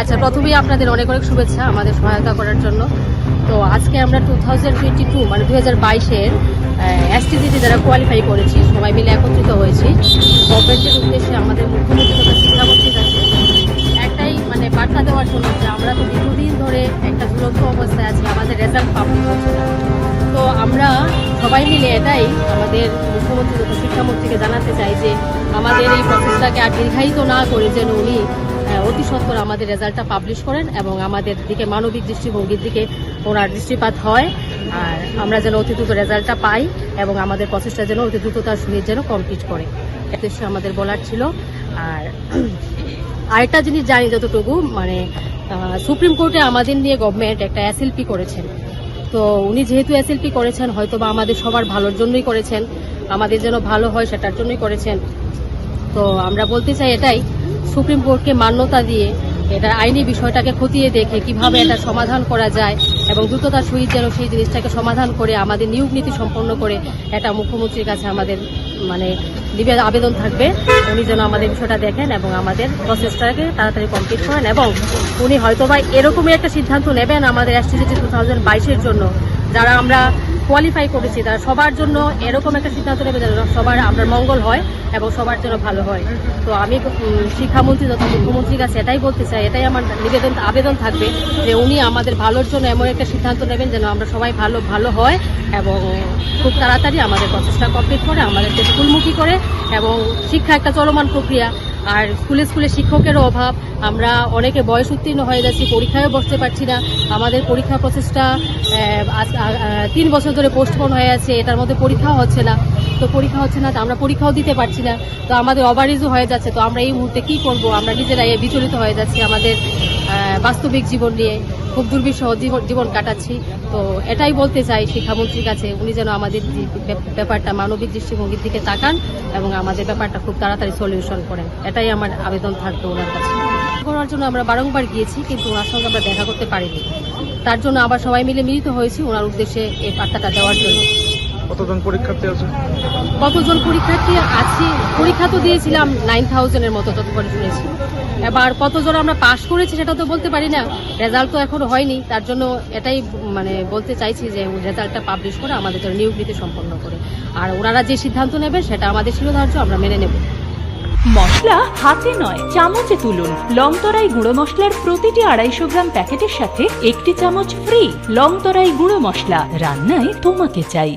আচ্ছা প্রথমেই আপনাদের অনেক অনেক শুভেচ্ছা আমাদের সহায়তা করার জন্য। তো আজকে আমরা টু থাউজেন্ড টোয়েন্টি টু মানে দু হাজার বাইশের এসটিজিতে যারা কোয়ালিফাই করেছি, সবাই মিলে একত্রিত হয়েছি। গভর্নমেন্টের উদ্দেশ্যে আমাদের মুখ্যমন্ত্রী তথা শিক্ষামন্ত্রীর কাছে একটাই মানে বার্তা দেওয়ার জন্য যে আমরা তো দীর্ঘদিন ধরে একটা ঝুলন্ত অবস্থায় আছি, আমাদের রেজাল্ট না। তো আমরা সবাই মিলে এটাই আমাদের মুখ্যমন্ত্রী তথা শিক্ষামন্ত্রীকে জানাতে চাই যে আমাদের এই প্রসেসটাকে আর দীর্ঘায়িত না করে যেন উনি অতি সত্বর আমাদের রেজাল্টটা পাবলিশ করেন এবং আমাদের দিকে মানবিক দৃষ্টিভঙ্গির দিকে ওনার দৃষ্টিপাত হয়। আর আমরা যেন অতি দ্রুত রেজাল্টটা পাই এবং আমাদের প্রসেসটা যেন অতি দ্রুততার সহিত যেন কমপ্লিট করে। উদ্দেশ্যে আমাদের বলার ছিল। আর আরেকটা জিনিস জানি যতটুকু মানে সুপ্রিম কোর্টে আমাদের নিয়ে গভর্নমেন্ট একটা এসএলপি করেছেন। তো উনি যেহেতু এসএলপি করেছেন হয়তো বা আমাদের সবার ভালোর জন্যই করেছেন। আমাদের যেন ভালো হয় সেটার জন্যই করেছেন। তো আমরা বলতে চাই এটাই সুপ্রিম কোর্টকে মান্যতা দিয়ে এটা আইনি বিষয়টাকে খতিয়ে দেখে কীভাবে এটা সমাধান করা যায় এবং দ্রুততার সহিত যেন সেই জিনিসটাকে সমাধান করে আমাদের নিয়োগ নীতি সম্পন্ন করে এটা মুখ্যমন্ত্রীর কাছে আমাদের মানে নিবে- আবেদন থাকবে। উনি যেন আমাদের বিষয়টা দেখেন এবং আমাদের প্রসেসটাকে তাড়াতাড়ি কমপ্লিট করেন এবং উনি হয়তো হয়তোবা এরকমই একটা সিদ্ধান্ত নেবেন আমাদের এসটিজিটি টু থাউজেন্ড বাইশের জন্য, যারা আমরা কোয়ালিফাই করেছি, তারা সবার জন্য এরকম একটা সিদ্ধান্ত নেবে যেন সবার আপনার মঙ্গল হয় এবং সবার জন্য ভালো হয়। তো আমি শিক্ষামন্ত্রী তথা মুখ্যমন্ত্রীর কাছে এটাই বলতে চাই, এটাই আমার নিবেদন, আবেদন থাকবে যে উনি আমাদের ভালোর জন্য এমন একটা সিদ্ধান্ত নেবেন যেন আমরা সবাই ভালো ভালো হয় এবং খুব তাড়াতাড়ি আমাদের প্রচেষ্টা কমপ্লিট করে, আমাদেরকে স্কুলমুখী করে এবং শিক্ষা একটা চলমান প্রক্রিয়া। আর স্কুলে স্কুলে শিক্ষকেরও অভাব। আমরা অনেকে বয়স উত্তীর্ণ হয়ে যাচ্ছি পরীক্ষায়ও বসতে পারছি না। আমাদের পরীক্ষা প্রসেসটা তিন বছর ধরে পোস্টপোন হয়ে আছে, এটার মধ্যে পরীক্ষাও হচ্ছে না। তো পরীক্ষা হচ্ছে না, তো আমরা পরীক্ষাও দিতে পারছি না। তো আমাদের ওভারেজও হয়ে যাচ্ছে, তো আমরা এই মুহূর্তে কি করব? আমরা নিজেরাই বিচলিত হয়ে যাচ্ছি আমাদের বাস্তবিক জীবন নিয়ে। খুব দুর্বিষহ জীবন কাটাচ্ছি। তো এটাই বলতে চাই শিক্ষামন্ত্রীর কাছে উনি যেন আমাদের ব্যাপারটা মানবিক দৃষ্টিভঙ্গির দিকে তাকান এবং আমাদের ব্যাপারটা খুব তাড়াতাড়ি সলিউশন করেন। এটাই আমার আবেদন থাকবে ওনার কাছে। করার জন্য আমরা বারংবার গিয়েছি কিন্তু ওনার সঙ্গে আমরা দেখা করতে পারিনি। তার জন্য আবার সবাই মিলে মিলিত হয়েছি ওনার উদ্দেশ্যে এই বার্তাটা দেওয়ার জন্য। কতজন পরীক্ষার্থী আছে? কতজন পরীক্ষার্থী আছি? পরীক্ষা তো দিয়েছিলাম নাইন থাউজেন্ডের মতো যতবার শুনেছি। এবার কত কতজন আমরা পাশ করেছি সেটা তো বলতে পারি না। রেজাল্ট তো এখনও হয়নি। তার জন্য এটাই মানে বলতে চাইছি যে রেজাল্টটা পাবলিশ করে আমাদের জন্য নিয়োগ নীতি সম্পন্ন করে। আর ওনারা যে সিদ্ধান্ত নেবে সেটা আমাদের শিরোধার্য আমরা মেনে নেব। মশলা হাতে নয় চামচে তুলুন। লংতরাই গুঁড়ো মশলার প্রতিটি আড়াইশো গ্রাম প্যাকেটের সাথে একটি চামচ ফ্রি লংতরাই গুঁড়ো মশলা। রান্নায় তোমাকে চাই।